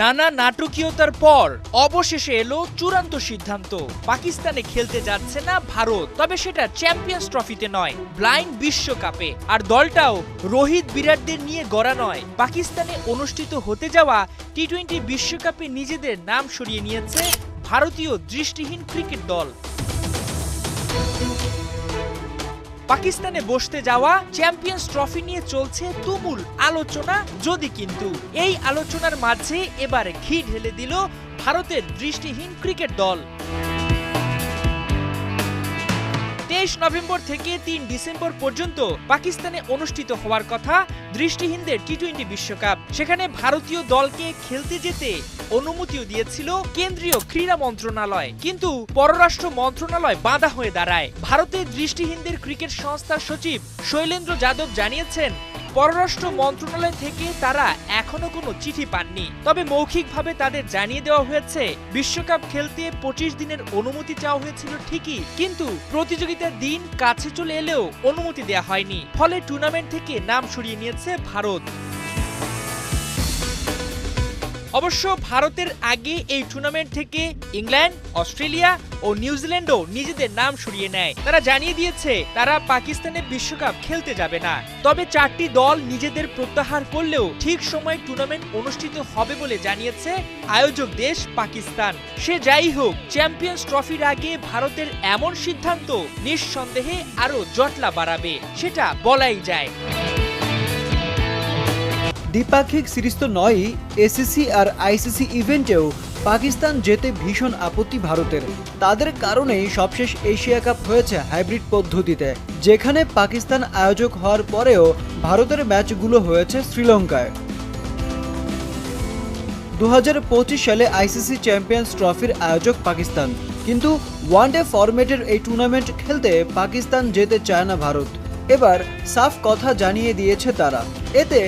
নানা নাটকীয়তার পর অবশেষে এলো চূড়ান্ত সিদ্ধান্ত। পাকিস্তানে খেলতে যাচ্ছে না ভারত, তবে সেটা চ্যাম্পিয়ন্স ট্রফিতে নয়, ব্লাইন্ড বিশ্বকাপে। আর দলটাও রোহিত বিরাটদের নিয়ে গড়া নয়। পাকিস্তানে অনুষ্ঠিত হতে যাওয়া টি টোয়েন্টি বিশ্বকাপে নিজেদের নাম সরিয়ে নিয়েছে ভারতীয় দৃষ্টিহীন ক্রিকেট দল। পাকিস্তানে বসতে যাওয়া চ্যাম্পিয়ন্স ট্রফি নিয়ে চলছে তুমুল আলোচনা, যদি কিন্তু। এই আলোচনার মাঝে এবার ঘি ঢেলে দিল ভারতের দৃষ্টিহীন ক্রিকেট দল। তেইশ নভেম্বর থেকে তিন ডিসেম্বর পর্যন্ত পাকিস্তানে অনুষ্ঠিত হওয়ার কথা দৃষ্টিহীনদের টি টোয়েন্টি বিশ্বকাপ। সেখানে ভারতীয় দলকে খেলতে যেতে অনুমতিও দিয়েছিল কেন্দ্রীয় ক্রীড়া মন্ত্রণালয়। কিন্তু পররাষ্ট্র মন্ত্রণালয় বাধা হয়ে দাঁড়ায়। ভারতের দৃষ্টিহীনদের ক্রিকেট সংস্থার সচিব শৈলেন্দ্র যাদব জানিয়েছেন পররাষ্ট্র মন্ত্রণালয় থেকে তারা এখনও কোনো চিঠি পাননি। তবে মৌখিকভাবে তাদের জানিয়ে দেওয়া হয়েছে, বিশ্বকাপ খেলতে পঁচিশ দিনের অনুমতি চাওয়া হয়েছিল ঠিকই, কিন্তু প্রতিযোগিতার দিন কাছে চলে এলেও অনুমতি দেওয়া হয়নি। ফলে টুর্নামেন্ট থেকে নাম সরিয়ে নিয়েছে ভারত। অবশ্য ভারতের আগে এই টুর্নামেন্ট থেকে ইংল্যান্ড, অস্ট্রেলিয়া ও নিউজিল্যান্ডও নিজেদের নাম সরিয়ে নেয়। তারা জানিয়ে দিয়েছে, তারা পাকিস্তানে বিশ্বকাপ খেলতে যাবে না। তবে চারটি দল নিজেদের প্রত্যাহার করলেও ঠিক সময় টুর্নামেন্ট অনুষ্ঠিত হবে বলে জানিয়েছে আয়োজক দেশ পাকিস্তান। সে যাই হোক চ্যাম্পিয়ন্স ট্রফির আগে ভারতের এমন সিদ্ধান্ত নিঃসন্দেহে আরও জটলা বাড়াবে, সেটা বলাই যায়। দ্বিপাক্ষিক সিরিজ তো নয়ই এসিসি আর আইসিসি ইভেন্টেও পাকিস্তান যেতে ভীষণ আপত্তি ভারতের। তাদের কারণেই সবশেষ এশিয়া কাপ হয়েছে হাইব্রিড পদ্ধতিতে, যেখানে পাকিস্তান আয়োজক হওয়ার পরেও ভারতের ম্যাচগুলো হয়েছে শ্রীলঙ্কায়। দু হাজার পঁচিশ সালে আইসিসি চ্যাম্পিয়ন্স ট্রফির আয়োজক পাকিস্তান, কিন্তু ওয়ানডে ফরম্যাটের এই টুর্নামেন্ট খেলতে পাকিস্তান যেতে চায় না ভারত। এবার সাফ কথা জানিয়ে দিয়েছে তারা। এতে